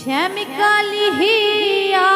শ্যামিকালি হিয়া